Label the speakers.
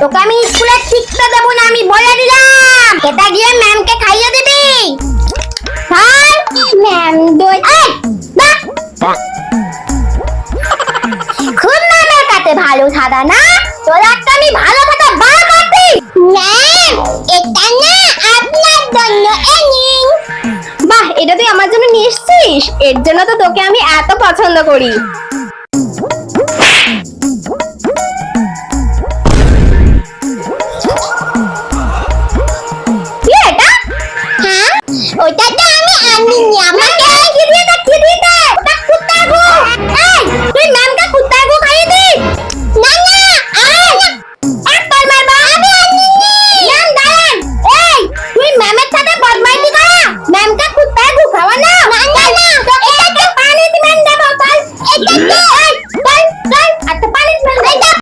Speaker 1: তোকে আমি স্কুলে শিখতে দেবো না, আমি বলে দিলাম। এটা গিয়ে ম্যামকে খাইয়ে দিবি। ভালো সাদা না, তোর একটা আমি ভালো কথা বার করছি ম্যাম এটা না আপনার জন্য
Speaker 2: বাহ, এটা তুই আমার জন্য নিয়ে এর জন্য তো তোকে আমি এত পছন্দ করি।
Speaker 1: কি এটা হ্যাঁ ওটা তো